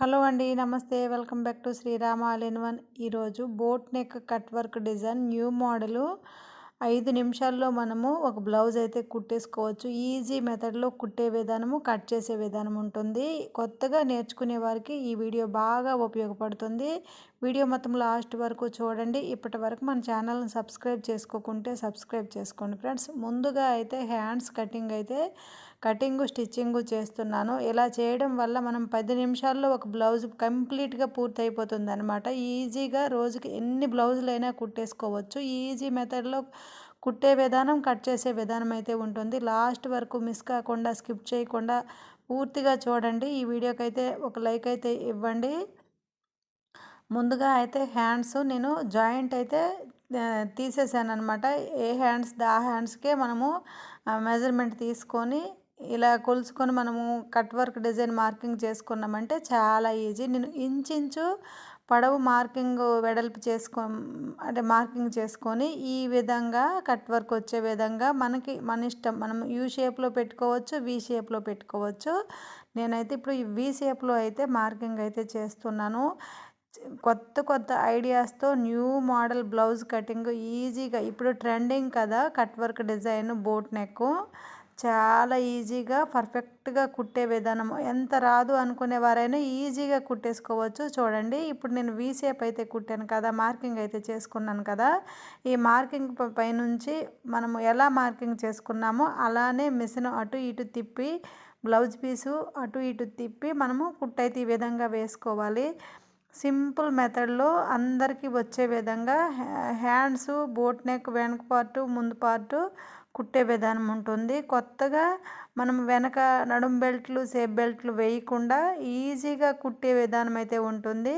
Hello అండి నమస్తే. Welcome back to Srirama all in one. ఈరోజు boat neck cut work design new model. ఐదు నిమిషాల్లో మనము ఒక బ్లౌజ్ అయితే కుట్టేసుకోవచ్చు. ఈజీ మెథడ్లో కుట్టే విధానము కట్ చేసే విధానం ఉంటుంది. కొత్తగా నేర్చుకునే వారికి ఈ వీడియో బాగా ఉపయోగపడుతుంది. వీడియో మొత్తం లాస్ట్ వరకు చూడండి. ఇప్పటి వరకు మన ఛానల్ని సబ్స్క్రైబ్ చేసుకోకుంటే సబ్స్క్రైబ్ చేసుకోండి ఫ్రెండ్స్. ముందుగా అయితే హ్యాండ్స్ కటింగ్ అయితే కటింగ్ స్టిచ్చింగ్ చేస్తున్నాను. ఇలా చేయడం వల్ల మనం పది నిమిషాల్లో ఒక బ్లౌజ్ కంప్లీట్గా పూర్తి అయిపోతుంది అనమాట ఈజీగా రోజుకి ఎన్ని బ్లౌజులు అయినా కుట్టేసుకోవచ్చు. ఈజీ మెథడ్లో కుట్టే విధానం కట్ చేసే విధానం అయితే ఉంటుంది. లాస్ట్ వరకు మిస్ కాకుండా స్కిప్ చేయకుండా పూర్తిగా చూడండి. ఈ వీడియోకి అయితే ఒక లైక్ అయితే ఇవ్వండి. ముందుగా అయితే హ్యాండ్స్ నేను జాయింట్ అయితే తీసేసాను అనమాట ఏ హ్యాండ్స్ ఆ హ్యాండ్స్కే మనము మెజర్మెంట్ తీసుకొని ఇలా కొలుచుకొని మనము కట్ వర్క్ డిజైన్ మార్కింగ్ చేసుకున్నామంటే చాలా ఈజీ. నేను ఇంచు పొడవు మార్కింగ్ వెడల్పు చేసుకో అంటే మార్కింగ్ చేసుకొని ఈ విధంగా కట్ వర్క్ వచ్చే విధంగా మనకి మన ఇష్టం. మనం యూ షేప్లో పెట్టుకోవచ్చు వి షేప్లో పెట్టుకోవచ్చు. నేనైతే ఇప్పుడు ఈ వి షేప్లో అయితే మార్కింగ్ అయితే చేస్తున్నాను. కొత్త కొత్త ఐడియాస్తో న్యూ మోడల్ బ్లౌజ్ కటింగ్ ఈజీగా ఇప్పుడు ట్రెండింగ్ కదా cut work design boat neck. చాలా ఈజీగా పర్ఫెక్ట్గా కుట్టే విధానం. ఎంత రాదు అనుకునే వారైనా ఈజీగా కుట్టేసుకోవచ్చు. చూడండి ఇప్పుడు నేను వీ షేప్ అయితే కుట్టాను కదా మార్కింగ్ అయితే చేసుకున్నాను కదా. ఈ మార్కింగ్ పైనుంచి మనము ఎలా మార్కింగ్ చేసుకున్నామో అలానే మిషన్ అటు ఇటు తిప్పి బ్లౌజ్ పీసు అటు ఇటు తిప్పి మనము కుట్టయితే ఈ విధంగా వేసుకోవాలి. సింపుల్ మెథడ్లో అందరికీ వచ్చే విధంగా హ్యాండ్స్ బోట్ నెక్ వెనక పార్టు ముందు పార్టు కుట్టే విధానం ఉంటుంది. కొత్తగా మనం వెనక నడుం బెల్ట్లు సేప్ బెల్ట్లు వేయకుండా ఈజీగా కుట్టే విధానం అయితే ఉంటుంది.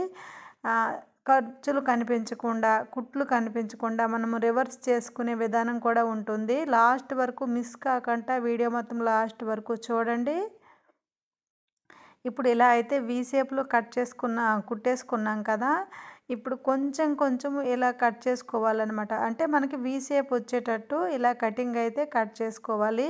ఖర్చులు కనిపించకుండా కుట్లు కనిపించకుండా మనము రివర్స్ చేసుకునే విధానం కూడా ఉంటుంది. లాస్ట్ వరకు మిస్ కాకుండా వీడియో మొత్తం లాస్ట్ వరకు చూడండి. ఇప్పుడు ఇలా అయితే వీ షేప్లో కట్ చేసుకున్న కుట్టేసుకున్నాం కదా ఇప్పుడు కొంచెం కొంచెం ఇలా కట్ చేసుకోవాలన్నమాట. అంటే మనకి వీ షేప్ వచ్చేటట్టు ఇలా కటింగ్ అయితే కట్ చేసుకోవాలి.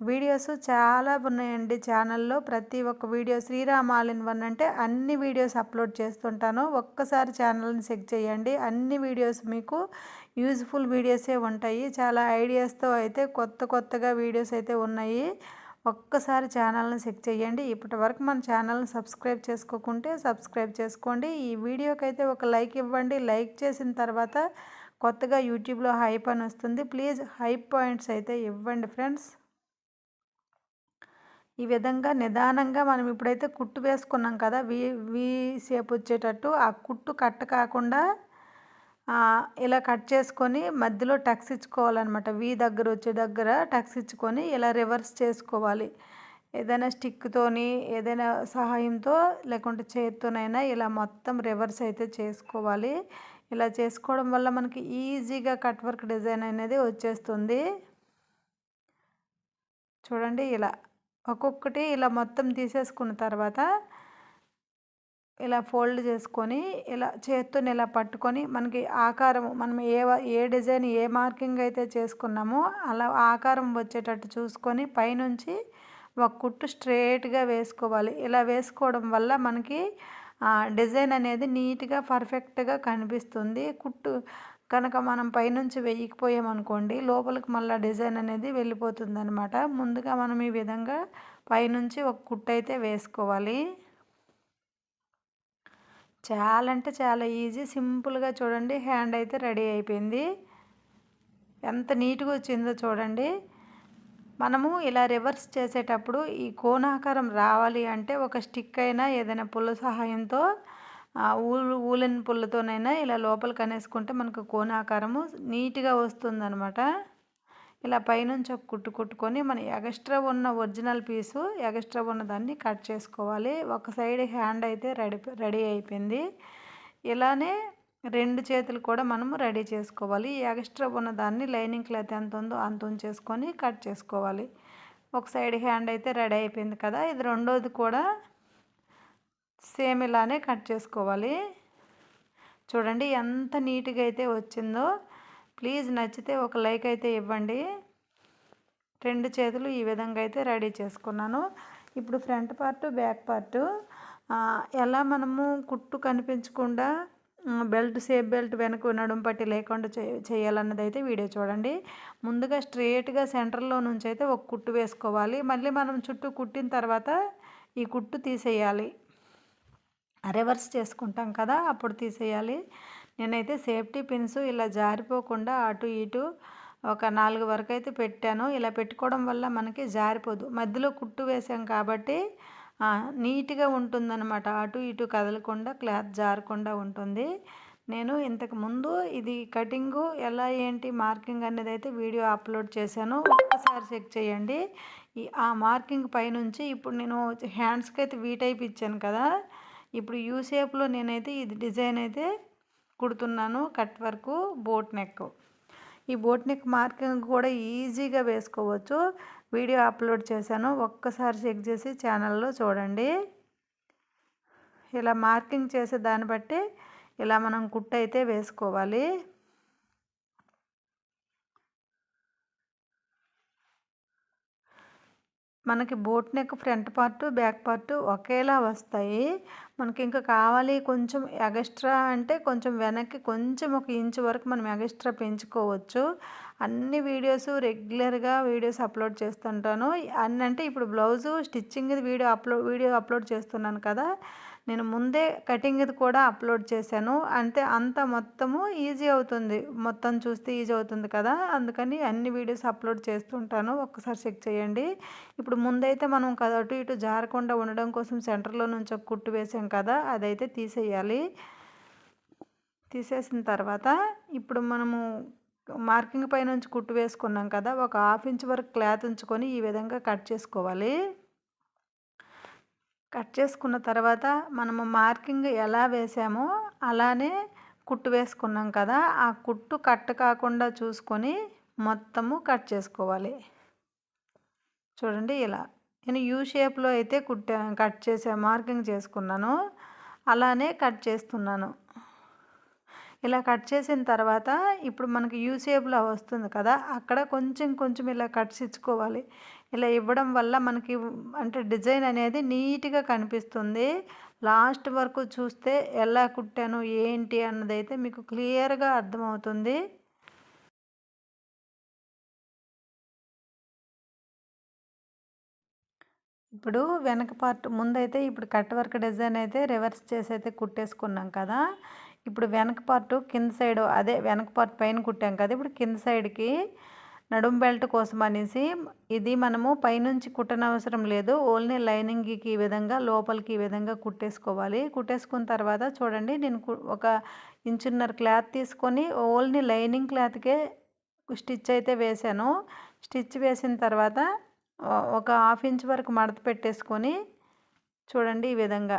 వీడియోస్ చాలా ఉన్నాయండి ఛానల్లో ప్రతి ఒక్క వీడియో శ్రీరామాలిన్ వన్ అంటే అన్ని వీడియోస్ అప్లోడ్ చేస్తుంటాను. ఒక్కసారి ఛానల్ని చెక్ చేయండి. అన్ని వీడియోస్ మీకు యూజ్ఫుల్ వీడియోసే ఉంటాయి. చాలా ఐడియాస్తో అయితే కొత్త కొత్తగా వీడియోస్ అయితే ఉన్నాయి. ఒక్కసారి ఛానల్ని చెక్ చేయండి. ఇప్పటి వరకు మన ఛానల్ని సబ్స్క్రైబ్ చేసుకోకుంటే సబ్స్క్రైబ్ చేసుకోండి. ఈ వీడియోకి అయితే ఒక లైక్ ఇవ్వండి. లైక్ చేసిన తర్వాత కొత్తగా యూట్యూబ్లో హైప్ అని వస్తుంది. ప్లీజ్ హైప్ పాయింట్స్ అయితే ఇవ్వండి ఫ్రెండ్స్. ఈ విధంగా నిదానంగా మనం ఇప్పుడైతే కుట్టు వేసుకున్నాం కదా వీ వీ షేప్ వచ్చేటట్టు ఆ కుట్టు కట్ట కాకుండా ఇలా కట్ చేసుకొని మధ్యలో టక్స్ ఇచ్చుకోవాలన్నమాట. వీ దగ్గర వచ్చే దగ్గర టక్స్ ఇచ్చుకొని ఇలా రివర్స్ చేసుకోవాలి. ఏదైనా స్టిక్తోని ఏదైనా సహాయంతో లేకుంటే చేతితోనైనా ఇలా మొత్తం రివర్స్ అయితే చేసుకోవాలి. ఇలా చేసుకోవడం వల్ల మనకి ఈజీగా కట్ వర్క్ డిజైన్ అనేది వచ్చేస్తుంది. చూడండి ఇలా ఒక్కొక్కటి ఇలా మొత్తం తీసేసుకున్న తర్వాత ఇలా ఫోల్డ్ చేసుకొని ఇలా చేత్తో ఇలా పట్టుకొని మనకి ఆకారం మనం ఏ ఏ డిజైన్ ఏ మార్కింగ్ అయితే చేసుకున్నామో అలా ఆకారం వచ్చేటట్టు చూసుకొని పైనుంచి ఒక కుట్టు స్ట్రేట్గా వేసుకోవాలి. ఇలా వేసుకోవడం వల్ల మనకి డిజైన్ అనేది నీట్గా పర్ఫెక్ట్గా కనిపిస్తుంది. కుట్టు కనుక మనం పైనుంచి వేయకపోయామనుకోండి లోపలికి మళ్ళీ డిజైన్ అనేది వెళ్ళిపోతుంది అనమాట ముందుగా మనం ఈ విధంగా పైనుంచి ఒక కుట్టు అయితే వేసుకోవాలి. చాలా అంటే చాలా ఈజీ సింపుల్గా చూడండి. హ్యాండ్ అయితే రెడీ అయిపోయింది. ఎంత నీట్గా వచ్చిందో చూడండి. మనము ఇలా రివర్స్ చేసేటప్పుడు ఈ కోణాకారం రావాలి అంటే ఒక స్టిక్ అయినా ఏదైనా పుల్ల సహాయంతో ఊలు ఊలెన్ పుల్లతోనైనా ఇలా లోపలికి అనేసుకుంటే మనకు కోణాకారము నీట్గా వస్తుందన్నమాట. ఇలా పైనుంచి ఒక కుట్టు కుట్టుకొని మన ఎగస్ట్రా ఉన్న ఒరిజినల్ పీసు ఎగస్ట్రా ఉన్న దాన్ని కట్ చేసుకోవాలి. ఒక సైడ్ హ్యాండ్ అయితే రెడీ రెడీ అయిపోయింది. ఇలానే రెండు చేతులు కూడా మనము రెడీ చేసుకోవాలి. ఎగస్ట్రా ఉన్న దాన్ని లైనింగ్ క్లాత్ ఎంత ఉందో అంత ఉంచేసుకొని కట్ చేసుకోవాలి. ఒక సైడ్ హ్యాండ్ అయితే రెడీ అయిపోయింది కదా ఇది రెండోది కూడా సేమ్ ఇలానే కట్ చేసుకోవాలి. చూడండి ఎంత నీట్గా అయితే వచ్చిందో. ప్లీజ్ నచ్చితే ఒక లైక్ అయితే ఇవ్వండి. రెండు చేతులు ఈ విధంగా అయితే రెడీ చేసుకున్నాను. ఇప్పుడు ఫ్రంట్ పార్ట్ బ్యాక్ పార్ట్. ఎలా మనము కుట్టు కనిపించకుండా బెల్ట్ సేఫ్ బెల్ట్ వెనక నడుం పట్టి లేకుండా చేయాలన్నది అయితే వీడియో చూడండి. ముందుగా స్ట్రేట్గా సెంటర్లో నుంచి అయితే ఒక కుట్టు వేసుకోవాలి. మళ్ళీ మనం చుట్టూ కుట్టిన తర్వాత ఈ కుట్టు తీసేయాలి. రివర్స్ చేసుకుంటాం కదా అప్పుడు తీసేయాలి. నేనైతే సేఫ్టీ పిన్స్ ఇలా జారిపోకుండా అటు ఇటు ఒక నాలుగు వరకు అయితే పెట్టాను. ఇలా పెట్టుకోవడం వల్ల మనకి జారిపోదు. మధ్యలో కుట్టు వేసాం కాబట్టి నీట్గా ఉంటుందన్నమాట. అటు ఇటు కదలకుండా క్లాత్ జారకుండా ఉంటుంది. నేను ఇంతకు ముందు ఇది కటింగు ఎలా ఏంటి మార్కింగ్ అనేది అయితే వీడియో అప్లోడ్ చేశాను. ఒక్కసారి చెక్ చేయండి. ఈ ఆ మార్కింగ్ పైనుంచి ఇప్పుడు నేను హ్యాండ్స్కి అయితే వీ టైప్ ఇచ్చాను కదా. ఇప్పుడు యూ షేప్లో నేనైతే ఇది డిజైన్ అయితే కుడుతున్నాను కట్ వర్క్ బోట్ నెక్ ఈ బోట్ నెక్ మార్కింగ్ కూడా ఈజీగా వేసుకోవచ్చు. వీడియో అప్లోడ్ చేశాను ఒక్కసారి చెక్ చేసి ఛానల్లో చూడండి. ఇలా మార్కింగ్ చేసే దాన్ని బట్టి ఇలా మనం కుట్ అయితే వేసుకోవాలి. మనకి boat neck front part back part ఒకేలా వస్తాయి. మనకి ఇంకా కావాలి కొంచెం ఎగస్ట్రా అంటే కొంచెం వెనక్కి కొంచెం ఒక ఇంచ్ వరకు మనం ఎగస్ట్రా పెంచుకోవచ్చు. అన్ని వీడియోస్ రెగ్యులర్గా వీడియోస్ అప్లోడ్ చేస్తుంటాను. అన్నంటే ఇప్పుడు blouse stitching video upload video upload చేస్తున్నాను కదా. నేను ముందే కటింగ్ది కూడా అప్లోడ్ చేశాను. అంటే అంత మొత్తము ఈజీ అవుతుంది. మొత్తం చూస్తే ఈజీ అవుతుంది కదా. అందుకని అన్ని వీడియోస్ అప్లోడ్ చేస్తుంటాను. ఒక్కసారి చెక్ చేయండి. ఇప్పుడు ముందైతే మనం అటు ఇటు జారకుండా ఉండడం కోసం సెంటర్లో నుంచి ఒక కుట్టు వేసాం కదా. అదైతే తీసేయాలి. తీసేసిన తర్వాత ఇప్పుడు మనము మార్కింగ్ పైనుంచి కుట్టు వేసుకున్నాం కదా. ఒక హాఫ్ ఇంచ్ వరకు క్లాత్ ఉంచుకొని ఈ విధంగా కట్ చేసుకోవాలి. కట్ చేసుకున్న తర్వాత మనము మార్కింగ్ ఎలా వేసామో అలానే కుట్టు వేసుకున్నాం కదా ఆ కుట్టు కట్ కాకుండా చూసుకొని మొత్తము కట్ చేసుకోవాలి. చూడండి ఇలా. నేను యూ షేప్లో అయితే కుట్టా కట్ చేసే మార్కింగ్ చేసుకున్నాను. అలానే కట్ చేస్తున్నాను. ఇలా కట్ చేసిన తర్వాత ఇప్పుడు మనకి యూ షేప్లో వస్తుంది కదా అక్కడ కొంచెం కొంచెం ఇలా కట్స్ ఇచ్చుకోవాలి ఇలా ఇవ్వడం వల్ల మనకి అంటే డిజైన్ అనేది నీట్గా కనిపిస్తుంది. లాస్ట్ వరకు చూస్తే ఎలా కుట్టాను ఏంటి అన్నది అయితే మీకు క్లియర్గా అర్థమవుతుంది. ఇప్పుడు వెనక పార్ట్ ముందైతే ఇప్పుడు కట్ వర్క్ డిజైన్ అయితే రివర్స్ చేసి అయితే కుట్టేసుకున్నాం కదా. ఇప్పుడు వెనక పార్ట్ కింద సైడ్ అదే వెనక పార్ట్ పైన కుట్టాం కదా. ఇప్పుడు కింద సైడ్కి నడుం బెల్ట్ కోసం అనేసి ఇది మనము పైనుంచి కుట్టనవసరం లేదు. ఓన్లీ లైనింగ్కి ఈ విధంగా లోపలికి ఈ విధంగా కుట్టేసుకోవాలి. కుట్టేసుకున్న తర్వాత చూడండి నేను ఒక ఇంచున్నర క్లాత్ తీసుకొని ఓన్లీ లైనింగ్ క్లాత్కే స్టిచ్ అయితే వేసాను స్టిచ్ వేసిన తర్వాత ఒక హాఫ్ ఇంచ్ వరకు మడత పెట్టేసుకొని చూడండి ఈ విధంగా.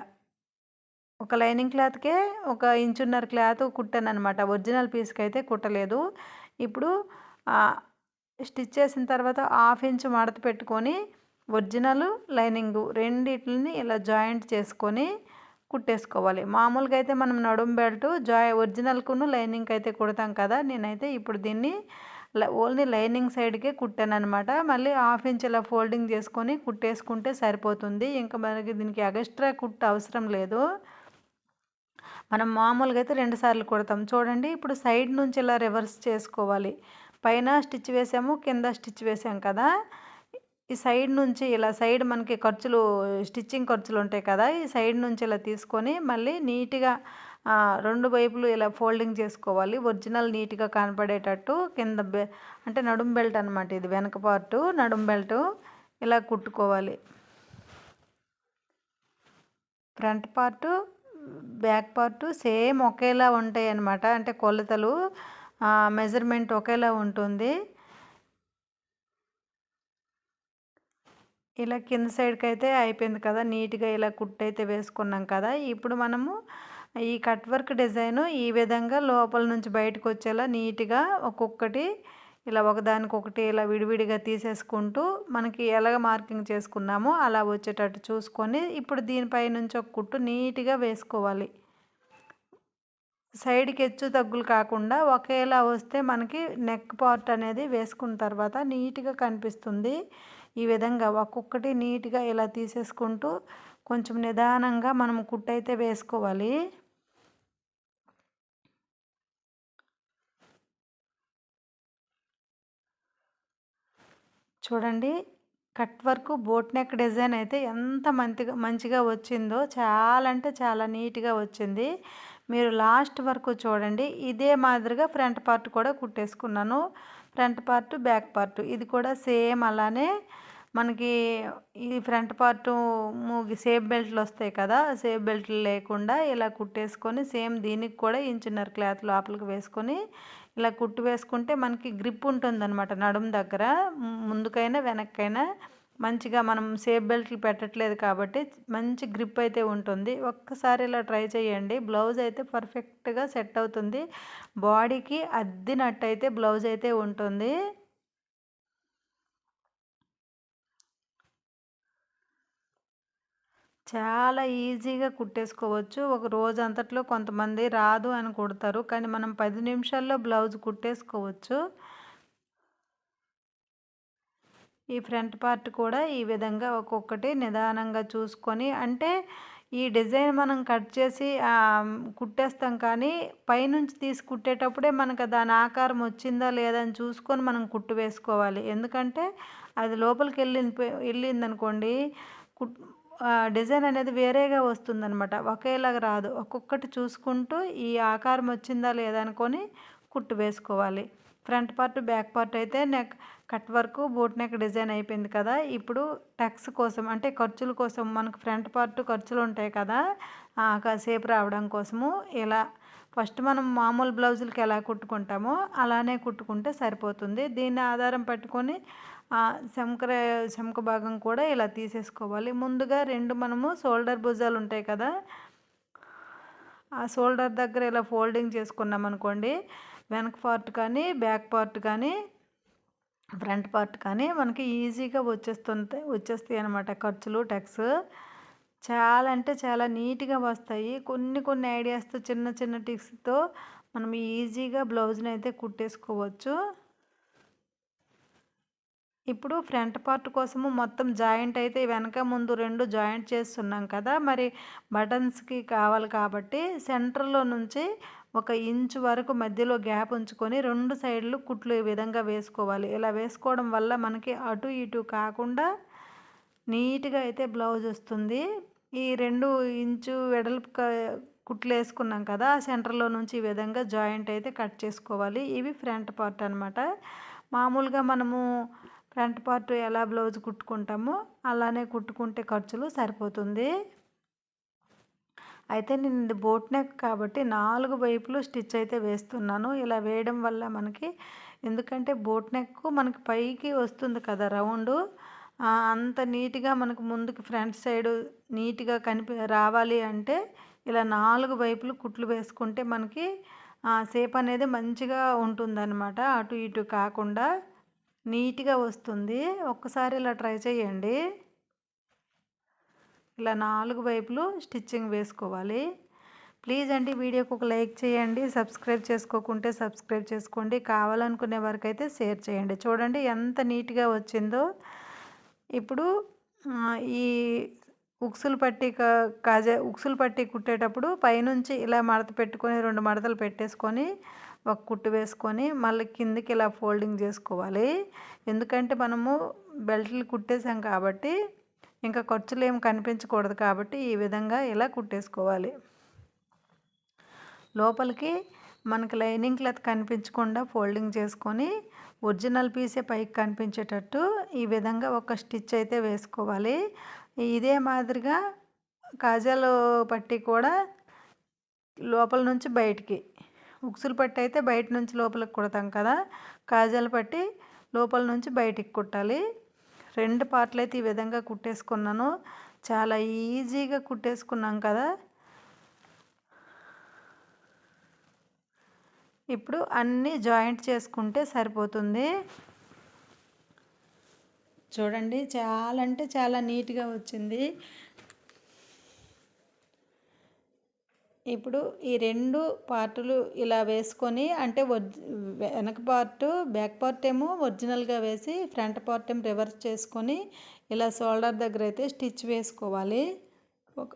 ఒక లైనింగ్ క్లాత్కే ఒక ఇంచున్నర క్లాత్ కుట్టాను అనమాట ఒరిజినల్ పీస్కి అయితే కుట్టలేదు. ఇప్పుడు స్టిచ్ చేసిన తర్వాత హాఫ్ ఇంచ్ మడత పెట్టుకొని ఒరిజినల్ లైనింగ్ రెండిట్లని ఇలా జాయింట్ చేసుకొని కుట్టేసుకోవాలి. మామూలుగా అయితే మనం నడుం బెల్ట్ జాయ్ ఒరిజినల్కును లైనింగ్ అయితే కుడతాం కదా నేనైతే ఇప్పుడు దీన్ని ఓన్లీ లైనింగ్ సైడ్కే కుట్టాను అనమాట మళ్ళీ హాఫ్ ఇంచ్ ఇలా ఫోల్డింగ్ చేసుకొని కుట్టేసుకుంటే సరిపోతుంది. ఇంకా మనకి దీనికి ఎగస్ట్రా కుట్ట అవసరం లేదు. మనం మామూలుగా అయితే రెండు సార్లు కుడతాం. చూడండి ఇప్పుడు సైడ్ నుంచి ఇలా రివర్స్ చేసుకోవాలి. పైన స్టిచ్ వేసాము కింద స్టిచ్ వేసాం కదా. ఈ సైడ్ నుంచి ఇలా సైడ్ మనకి ఖర్చులు స్టిచ్చింగ్ ఖర్చులు ఉంటాయి కదా ఈ సైడ్ నుంచి ఇలా తీసుకొని మళ్ళీ నీట్గా రెండు వైపులు ఇలా ఫోల్డింగ్ చేసుకోవాలి. ఒరిజినల్ నీట్గా కనపడేటట్టు కింద బె అంటే నడుం బెల్ట్ అనమాట ఇది వెనక పార్టు నడుం బెల్ట్ ఇలా కుట్టుకోవాలి. Front part back part same ఒకేలా ఉంటాయి అన్నమాట అంటే కొలతలు మెజర్మెంట్ ఒకేలా ఉంటుంది. ఇలా కింద సైడ్కి అయితే అయిపోయింది కదా నీట్గా ఇలా కుట్టు అయితే వేసుకున్నాం కదా. ఇప్పుడు మనము ఈ కట్ వర్క్ డిజైన్ ఈ విధంగా లోపల నుంచి బయటకు వచ్చేలా నీట్గా ఒక్కొక్కటి ఇలా ఒకదానికొకటి ఇలా విడివిడిగా తీసేసుకుంటూ మనకి ఎలాగ మార్కింగ్ చేసుకున్నామో అలా వచ్చేటట్టు చూసుకొని ఇప్పుడు దీనిపై నుంచి ఒక కుట్టు నీట్గా వేసుకోవాలి. సైడ్కి హెచ్చు తగ్గులు కాకుండా ఒకేలా వస్తే మనకి నెక్ పార్ట్ అనేది వేసుకున్న తర్వాత నీట్గా కనిపిస్తుంది. ఈ విధంగా ఒక్కొక్కటి నీట్గా ఇలా తీసేసుకుంటూ కొంచెం నిదానంగా మనం కుట్టయితే వేసుకోవాలి. చూడండి cut work boat neck design అయితే ఎంత మంచిగా మంచిగా వచ్చిందో చాలా అంటే చాలా నీట్గా వచ్చింది. మీరు లాస్ట్ వరకు చూడండి. ఇదే మాదిరిగా ఫ్రంట్ పార్ట్ కూడా కుట్టేసుకున్నాను. ఫ్రంట్ పార్ట్ బ్యాక్ పార్ట్ ఇది కూడా సేమ్ అలానే మనకి ఈ ఫ్రంట్ పార్ట్ మూగి సేఫ్ బెల్ట్లు వస్తాయి కదా సేఫ్ బెల్ట్లు లేకుండా ఇలా కుట్టేసుకొని సేమ్ దీనికి కూడా ఇంచున్నర క్లాత్ లోపలికి వేసుకొని ఇలా కుట్టు వేసుకుంటే మనకి గ్రిప్ ఉంటుందన్నమాట నడుము దగ్గర. ముందుకైనా వెనక్కైనా మంచిగా మనం సేఫ్ బెల్ట్లు పెట్టట్లేదు కాబట్టి మంచి గ్రిప్ అయితే ఉంటుంది. ఒక్కసారి ఇలా ట్రై చేయండి. బ్లౌజ్ అయితే పర్ఫెక్ట్గా సెట్ అవుతుంది. బాడీకి అద్దినట్టు అయితే బ్లౌజ్ అయితే ఉంటుంది. చాలా ఈజీగా కుట్టేసుకోవచ్చు. ఒక రోజు అంతట్లో కొంతమంది రాదు అని కుడతారు. కానీ మనం పది నిమిషాల్లో బ్లౌజ్ కుట్టేసుకోవచ్చు. ఈ ఫ్రంట్ పార్ట్ కూడా ఈ విధంగా ఒక్కొక్కటి నిదానంగా చూసుకొని అంటే ఈ డిజైన్ మనం కట్ చేసి కుట్టేస్తాం కానీ పైనుంచి తీసి కుట్టేటప్పుడే మనకు దాని ఆకారం వచ్చిందా లేదా అని చూసుకొని మనం కుట్టు వేసుకోవాలి. ఎందుకంటే అది లోపలికి వెళ్ళి వెళ్ళిందనుకోండి కుట్ డిజైన్ అనేది వేరేగా వస్తుందన్నమాట. ఒకేలాగా రాదు. ఒక్కొక్కటి చూసుకుంటూ ఈ ఆకారం వచ్చిందా లేదా అనుకొని కుట్టు వేసుకోవాలి. ఫ్రంట్ పార్ట్ బ్యాక్ పార్ట్ అయితే neck cut work boat neck design అయిపోయింది కదా. ఇప్పుడు టక్స్ కోసం అంటే ఖర్చుల కోసం మనకు ఫ్రంట్ పార్ట్ ఖర్చులు ఉంటాయి కదా కాసేపు రావడం కోసము ఇలా ఫస్ట్ మనం మామూలు బ్లౌజులకి ఎలా కుట్టుకుంటామో అలానే కుట్టుకుంటే సరిపోతుంది. దీన్ని ఆధారం పట్టుకొని శంకర శంక భాగం కూడా ఇలా తీసేసుకోవాలి. ముందుగా రెండు మనము షోల్డర్ భుజాలు ఉంటాయి కదా ఆ షోల్డర్ దగ్గర ఇలా ఫోల్డింగ్ చేసుకున్నాం అనుకోండి వెనక పార్ట్ కానీ బ్యాక్ పార్ట్ కానీ ఫ్రంట్ పార్ట్ కానీ మనకి ఈజీగా వచ్చేస్తుంటాయి వచ్చేస్తాయి అనమాట ఖర్చులు టెక్స్ చాలా అంటే చాలా నీట్గా వస్తాయి. కొన్ని కొన్ని ఐడియాస్తో చిన్న చిన్న టిక్స్తో మనం ఈజీగా బ్లౌజ్ని అయితే కుట్టేసుకోవచ్చు. ఇప్పుడు ఫ్రంట్ పార్ట్ కోసము మొత్తం జాయింట్ అయితే వెనక ముందు రెండు జాయింట్ చేస్తున్నాం కదా మరి బటన్స్కి కావాలి కాబట్టి సెంటర్లో నుంచి ఒక ఇంచు వరకు మధ్యలో గ్యాప్ ఉంచుకొని రెండు సైడ్లు కుట్లు ఈ విధంగా వేసుకోవాలి. ఇలా వేసుకోవడం వల్ల మనకి అటు ఇటు కాకుండా నీట్గా అయితే బ్లౌజ్ వస్తుంది. ఈ రెండు ఇంచు వెడల్పు కుట్లు వేసుకున్నాం కదా ఆ సెంటర్లో నుంచి ఈ విధంగా జాయింట్ అయితే కట్ చేసుకోవాలి. ఇవి ఫ్రంట్ పార్ట్ అనమాట మామూలుగా మనము ఫ్రంట్ పార్ట్ ఎలా బ్లౌజ్ కుట్టుకుంటామో అలానే కుట్టుకుంటే ఖర్చులు సరిపోతుంది. అయితే నేను ఇది బోట్ నెక్ కాబట్టి నాలుగు వైపులు స్టిచ్ అయితే వేస్తున్నాను. ఇలా వేయడం వల్ల మనకి ఎందుకంటే బోట్ నెక్ మనకి పైకి వస్తుంది కదా రౌండ్ అంత నీట్గా మనకు ముందుకు ఫ్రంట్ సైడ్ నీట్గా కనిపి రావాలి అంటే ఇలా నాలుగు వైపులు కుట్లు వేసుకుంటే మనకి సేప్ అనేది మంచిగా ఉంటుందన్నమాట. అటు ఇటు కాకుండా నీట్గా వస్తుంది. ఒక్కసారి ఇలా ట్రై చేయండి. ఇలా నాలుగు వైపులు స్టిచ్చింగ్ వేసుకోవాలి. ప్లీజ్ అండి వీడియోకి ఒక లైక్ చేయండి సబ్స్క్రైబ్ చేసుకోకుంటే సబ్స్క్రైబ్ చేసుకోండి కావాలనుకునే వరకు అయితే షేర్ చేయండి. చూడండి ఎంత నీట్గా వచ్చిందో. ఇప్పుడు ఈ ఉక్సులు పట్టి కాజా ఉక్సులు పట్టి కుట్టేటప్పుడు పైనుంచి ఇలా మడత పెట్టుకొని రెండు మడతలు పెట్టేసుకొని ఒక కుట్టు వేసుకొని మళ్ళీ కిందికి ఇలా ఫోల్డింగ్ చేసుకోవాలి. ఎందుకంటే మనము బెల్ట్లు కుట్టేసాం కాబట్టి ఇంకా ఖర్చులు ఏం కనిపించకూడదు కాబట్టి ఈ విధంగా ఇలా కుట్టేసుకోవాలి. లోపలికి మనకి లైనింగ్ క్లాత్ కనిపించకుండా ఫోల్డింగ్ చేసుకొని ఒరిజినల్ పీసే పైకి కనిపించేటట్టు ఈ విధంగా ఒక స్టిచ్ అయితే వేసుకోవాలి. ఇదే మాదిరిగా కాజాలు పట్టి కూడా లోపల నుంచి బయటికి ఉక్సులు పట్టి అయితే బయట నుంచి లోపలికి కుడతాం కదా కాజాలు పట్టి లోపల నుంచి బయటికి కుట్టాలి. రెండు పార్ట్లు అయితే ఈ విధంగా కుట్టేసుకున్నాను. చాలా ఈజీగా కుట్టేసుకున్నాం కదా. ఇప్పుడు అన్నీ జాయింట్ చేసుకుంటే సరిపోతుంది. చూడండి చాలా అంటే చాలా నీట్గా వచ్చింది. ఇప్పుడు ఈ రెండు పార్టులు ఇలా వేసుకొని అంటే వెనక పార్ట్ బ్యాక్ పార్ట్ ఏమో ఒరిజినల్గా వేసి ఫ్రంట్ పార్ట్ ఏమో రివర్స్ చేసుకొని ఇలా షోల్డర్ దగ్గర అయితే స్టిచ్ వేసుకోవాలి. ఒక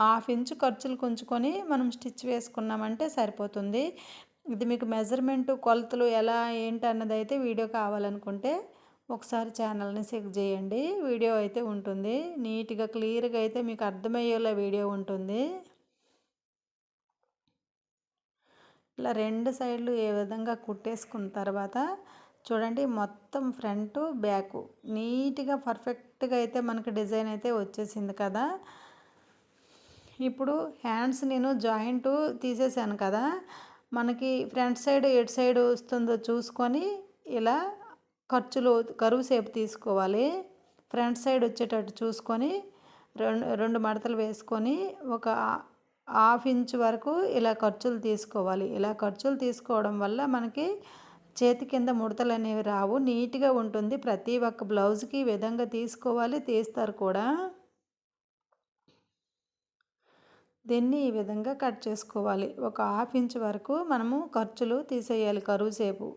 హాఫ్ ఇంచ్ ఖర్చులు కొంచుకొని మనం స్టిచ్ వేసుకున్నామంటే సరిపోతుంది. ఇది మీకు మెజర్మెంట్ కొలతలు ఎలా ఏంటి అన్నది అయితే వీడియో కావాలనుకుంటే ఒకసారి ఛానల్ని చెక్ చేయండి. వీడియో అయితే ఉంటుంది. నీట్గా క్లియర్గా అయితే మీకు అర్థమయ్యేలా వీడియో ఉంటుంది. ఇలా రెండు సైడ్లు ఏ విధంగా కుట్టేసుకున్న తర్వాత చూడండి మొత్తం ఫ్రంట్ బ్యాక్ నీట్గా పర్ఫెక్ట్గా అయితే మనకి డిజైన్ అయితే వచ్చేసింది కదా. ఇప్పుడు హ్యాండ్స్ నేను జాయింట్ తీసేసాను కదా. మనకి ఫ్రంట్ సైడ్ ఎటు సైడ్ వస్తుందో చూసుకొని ఇలా ఖర్చులు కరువు సేపు తీసుకోవాలి. ఫ్రంట్ సైడ్ వచ్చేటట్టు చూసుకొని రెండు రెండు మడతలు వేసుకొని ఒక హాఫ్ ఇంచ్ వరకు ఇలా ఖర్చులు తీసుకోవాలి. ఇలా ఖర్చులు తీసుకోవడం వల్ల మనకి చేతి కింద ముడతలు అనేవి రావు. నీట్గా ఉంటుంది. ప్రతి ఒక్క బ్లౌజ్కి ఈ విధంగా తీసుకోవాలి. తీస్తారు కూడా. దీన్ని ఈ విధంగా కట్ చేసుకోవాలి. ఒక హాఫ్ ఇంచ్ వరకు మనము ఖర్చులు తీసేయాలి కరువు సేపు.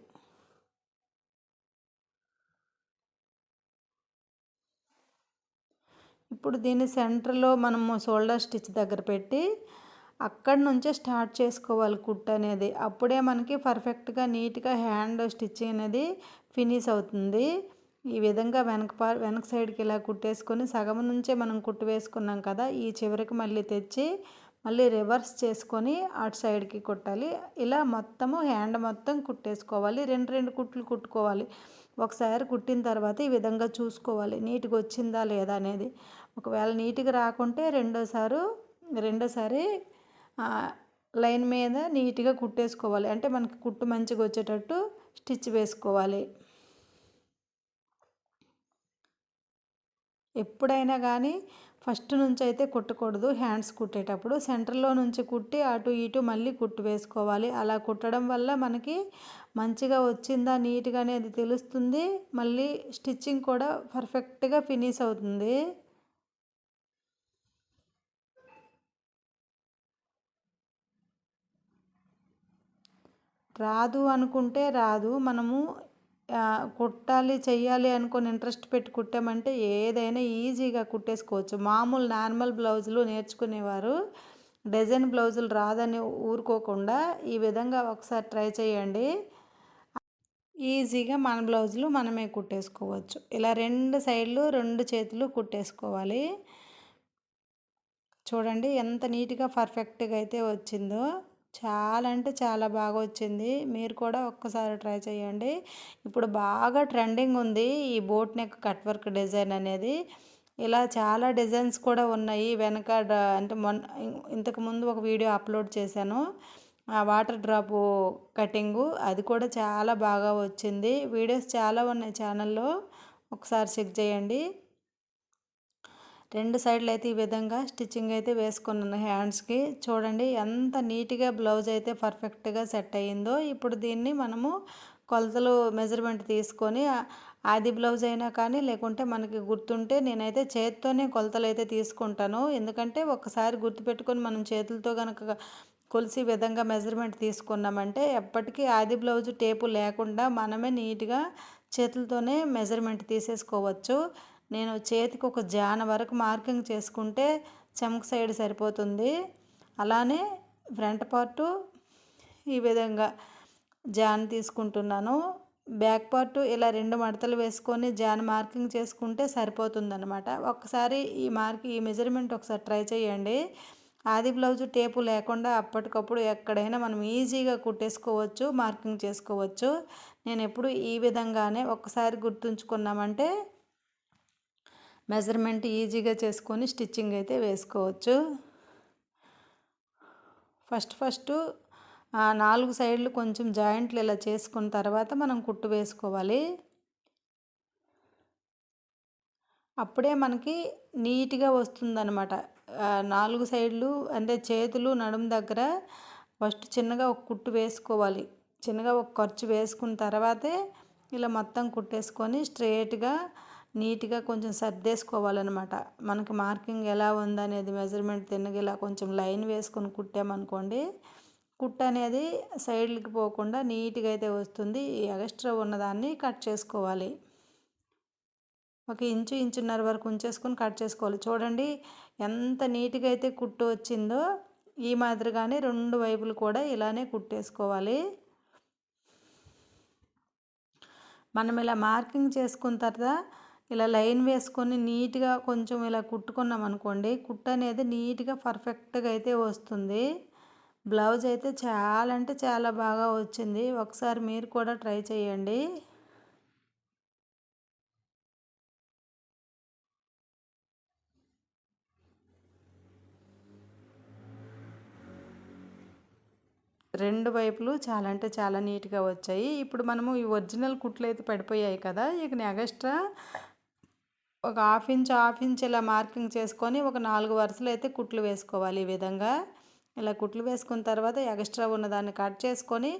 ఇప్పుడు దీన్ని సెంటర్లో మనము షోల్డర్ స్టిచ్ దగ్గర పెట్టి అక్కడి నుంచే స్టార్ట్ చేసుకోవాలి కుట్ అనేది. అప్పుడే మనకి పర్ఫెక్ట్గా నీట్గా హ్యాండ్ స్టిచ్ అనేది ఫినిష్ అవుతుంది. ఈ విధంగా వెనక పా వెనక సైడ్కి ఇలా కుట్టేసుకొని సగం నుంచే మనం కుట్టు వేసుకున్నాం కదా ఈ చివరికి మళ్ళీ తెచ్చి మళ్ళీ రివర్స్ చేసుకొని అటు సైడ్కి కుట్టాలి. ఇలా మొత్తము హ్యాండ్ మొత్తం కుట్టేసుకోవాలి. రెండు రెండు కుట్లు కుట్టుకోవాలి. ఒకసారి కుట్టిన తర్వాత ఈ విధంగా చూసుకోవాలి. నీట్గా వచ్చిందా లేదా అనేది. ఒకవేళ నీట్గా రాకుంటే రెండోసారి రెండోసారి లైన్ మీద నీట్గా కుట్టేసుకోవాలి. అంటే మనకి కుట్టు మంచిగా వచ్చేటట్టు స్టిచ్ వేసుకోవాలి. ఎప్పుడైనా కానీ ఫస్ట్ నుంచి అయితే కుట్టకూడదు. హ్యాండ్స్ కుట్టేటప్పుడు సెంటర్లో నుంచి కుట్టి అటు ఇటు మళ్ళీ కుట్టు వేసుకోవాలి. అలా కుట్టడం వల్ల మనకి మంచిగా వచ్చిందా నీట్గా అనేది తెలుస్తుంది. మళ్ళీ స్టిచ్చింగ్ కూడా పర్ఫెక్ట్గా ఫినిష్ అవుతుంది. రాదు అనుకుంటే రాదు. మనము కుట్టాలి చెయ్యాలి అనుకుని ఇంట్రెస్ట్ పెట్టి కుట్టామంటే ఏదైనా ఈజీగా కుట్టేసుకోవచ్చు. మామూలు నార్మల్ బ్లౌజులు నేర్చుకునేవారు. డిజైన్ బ్లౌజులు రాదని ఊరుకోకుండా ఈ విధంగా ఒకసారి ట్రై చేయండి. ఈజీగా మన బ్లౌజులు మనమే కుట్టేసుకోవచ్చు. ఇలా రెండు సైడ్లు రెండు చేతులు కుట్టేసుకోవాలి. చూడండి ఎంత నీట్గా పర్ఫెక్ట్గా అయితే వచ్చిందో. చాలా అంటే చాలా బాగా వచ్చింది. మీరు కూడా ఒక్కసారి ట్రై చేయండి. ఇప్పుడు బాగా ట్రెండింగ్ ఉంది ఈ boat neck cut work design అనేది. ఇలా చాలా డిజైన్స్ కూడా ఉన్నాయి. వెనక అంటే మొన్న ఇంతకుముందు ఒక వీడియో అప్లోడ్ చేశాను. ఆ వాటర్ డ్రాప్ కటింగు అది కూడా చాలా బాగా వచ్చింది. వీడియోస్ చాలా ఉన్నాయి ఛానల్లో. ఒకసారి చెక్ చేయండి. రెండు సైడ్లు అయితే ఈ విధంగా స్టిచ్చింగ్ అయితే వేసుకున్నాను హ్యాండ్స్కి. చూడండి ఎంత నీట్గా బ్లౌజ్ అయితే పర్ఫెక్ట్గా సెట్ అయ్యిందో. ఇప్పుడు దీన్ని మనము కొలతలు మెజర్మెంట్ తీసుకొని ఆది బ్లౌజ్ అయినా కానీ లేకుంటే మనకి గుర్తుంటే నేనైతే చేతితోనే కొలతలు అయితే తీసుకుంటాను. ఎందుకంటే ఒకసారి గుర్తుపెట్టుకొని మనం చేతులతో కనుక కొలిసి విధంగా మెజర్మెంట్ తీసుకున్నామంటే ఎప్పటికీ ఆది బ్లౌజ్ టేపు లేకుండా మనమే నీట్గా చేతులతోనే మెజర్మెంట్ తీసేసుకోవచ్చు. నేను చేతికి ఒక జాన వరకు మార్కింగ్ చేసుకుంటే చెమక సైడ్ సరిపోతుంది. అలానే ఫ్రంట్ పార్టు ఈ విధంగా జాన్ తీసుకుంటున్నాను. బ్యాక్ పార్ట్ ఇలా రెండు మడతలు వేసుకొని జాన్ మార్కింగ్ చేసుకుంటే సరిపోతుందన్నమాట. ఒక్కసారి ఈ మార్క్ ఈ మెజర్మెంట్ ఒకసారి ట్రై చేయండి. ఆది బ్లౌజ్ టేపు లేకుండా అప్పటికప్పుడు ఎక్కడైనా మనం ఈజీగా కుట్టేసుకోవచ్చు మార్కింగ్ చేసుకోవచ్చు. నేను ఎప్పుడు ఈ విధంగానే ఒక్కసారి గుర్తుంచుకున్నామంటే మెజర్మెంట్ ఈజీగా చేసుకొని స్టిచ్చింగ్ అయితే వేసుకోవచ్చు. ఫస్ట్ ఫస్ట్ నాలుగు సైడ్లు కొంచెం జాయింట్లు ఇలా చేసుకున్న తర్వాత మనం కుట్టు వేసుకోవాలి. అప్పుడే మనకి నీట్గా వస్తుందన్నమాట. నాలుగు సైడ్లు అంటే చేతులు నడుము దగ్గర ఫస్ట్ చిన్నగా ఒక కుట్టు వేసుకోవాలి. చిన్నగా ఒక ఖర్చు వేసుకున్న తర్వాతే ఇలా మొత్తం కుట్టేసుకొని స్ట్రేట్గా నీట్గా కొంచెం సర్దేసుకోవాలన్నమాట. మనకి మార్కింగ్ ఎలా ఉందనేది మెజర్మెంట్ తిన్నగిలా ఇలా కొంచెం లైన్ వేసుకొని కుట్టామనుకోండి కుట్ట అనేది సైడ్లకి పోకుండా నీట్గా అయితే వస్తుంది. ఎక్స్ట్రా ఉన్నదాన్ని కట్ చేసుకోవాలి. ఒక ఇంచు ఇంచున్నర వరకు ఉంచేసుకొని కట్ చేసుకోవాలి. చూడండి ఎంత నీట్గా అయితే కుట్టు వచ్చిందో ఈ మాదిరిగానే రెండు వైపులు కూడా ఇలానే కుట్టేసుకోవాలి. మనం ఇలా మార్కింగ్ చేసుకున్న తర్వాత ఇలా లైన్ వేసుకొని నీట్గా కొంచెం ఇలా కుట్టుకున్నాం అనుకోండి కుట్టు అనేది నీట్గా పర్ఫెక్ట్గా అయితే వస్తుంది. బ్లౌజ్ అయితే చాలా అంటే చాలా బాగా వచ్చింది. ఒకసారి మీరు కూడా ట్రై చేయండి. రెండు వైపులు చాలా అంటే చాలా నీట్గా వచ్చాయి. ఇప్పుడు మనము ఈ ఒరిజినల్ కుట్లు అయితే పడిపోయాయి కదా ఇక ఎగస్ట్రా ఒక హాఫ్ ఇంచ్ హాఫ్ ఇంచ్ ఇలా మార్కింగ్ చేసుకొని ఒక నాలుగు వరుసలు అయితే కుట్లు వేసుకోవాలి ఈ విధంగా. ఇలా కుట్లు వేసుకున్న తర్వాత ఎక్స్ట్రా ఉన్నదాన్ని కట్ చేసుకొని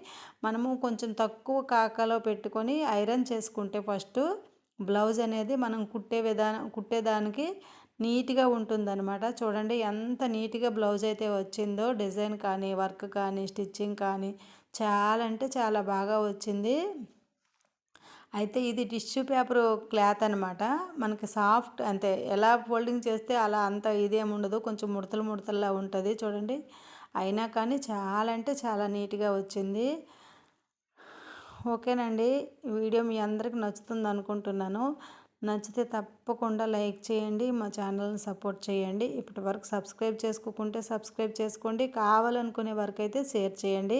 మనము కొంచెం తక్కువ కాకలో పెట్టుకొని ఐరన్ చేసుకుంటే ఫస్ట్ బ్లౌజ్ అనేది మనం కుట్టే విధానం కుట్టేదానికి నీట్గా ఉంటుందన్నమాట. చూడండి ఎంత నీట్గా బ్లౌజ్ అయితే వచ్చిందో డిజైన్ కానీ వర్క్ కానీ స్టిచ్చింగ్ కానీ చాలా అంటే చాలా బాగా వచ్చింది. అయితే ఇది టిష్యూ పేపర్ క్లాత్ అనమాట మనకి సాఫ్ట్ అంతే ఎలా ఫోల్డింగ్ చేస్తే అలా అంత ఇదేమి ఉండదు. కొంచెం ముడతలు ముడతల్లా ఉంటుంది చూడండి. అయినా కానీ చాలా అంటే చాలా నీట్గా వచ్చింది. ఓకేనండి. వీడియో మీ అందరికి నచ్చుతుంది అనుకుంటున్నాను. నచ్చితే తప్పకుండా లైక్ చేయండి మా ఛానల్ని సపోర్ట్ చేయండి. ఇప్పటి వరకు సబ్స్క్రైబ్ చేసుకోకుంటే సబ్స్క్రైబ్ చేసుకోండి. కావాలనుకునే వరకు అయితే షేర్ చేయండి.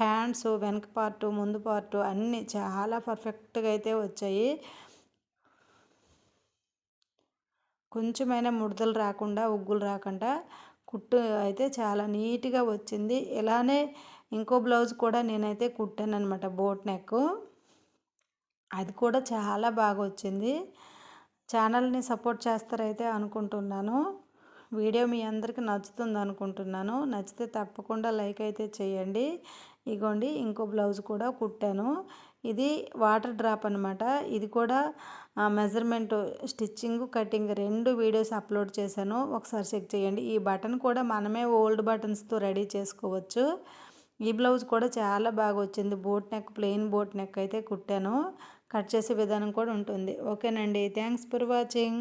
హ్యాండ్స్ వెనక పార్టు ముందు పార్టు అన్నీ చాలా పర్ఫెక్ట్గా అయితే వచ్చాయి. కొంచెమైనా ముడతలు రాకుండా ఉగ్గులు రాకుండా కుట్టు అయితే చాలా నీట్గా వచ్చింది. ఇలానే ఇంకో బ్లౌజ్ కూడా నేనైతే కుట్టాను అనమాట బోట్ నెక్ అది కూడా చాలా బాగా వచ్చింది ఛానల్ని సపోర్ట్ చేస్తారైతే అనుకుంటున్నాను. వీడియో మీ అందరికి నచ్చుతుంది అనుకుంటున్నాను నచ్చితే తప్పకుండా లైక్ అయితే చేయండి. ఇగోండి ఇంకో బ్లౌజ్ కూడా కుట్టాను. ఇది వాటర్ డ్రాప్ అనమాట ఇది కూడా మెజర్మెంట్ స్టిచ్చింగ్ కటింగ్ రెండు వీడియోస్ అప్లోడ్ చేశాను. ఒకసారి చెక్ చేయండి. ఈ బటన్ కూడా మనమే ఓల్డ్ బటన్స్తో రెడీ చేసుకోవచ్చు. ఈ బ్లౌజ్ కూడా చాలా బాగా వచ్చింది boat neck plain boat neck అయితే కుట్టాను. కట్ చేసే విధానం కూడా ఉంటుంది. ఓకేనండి. Thanks for watching.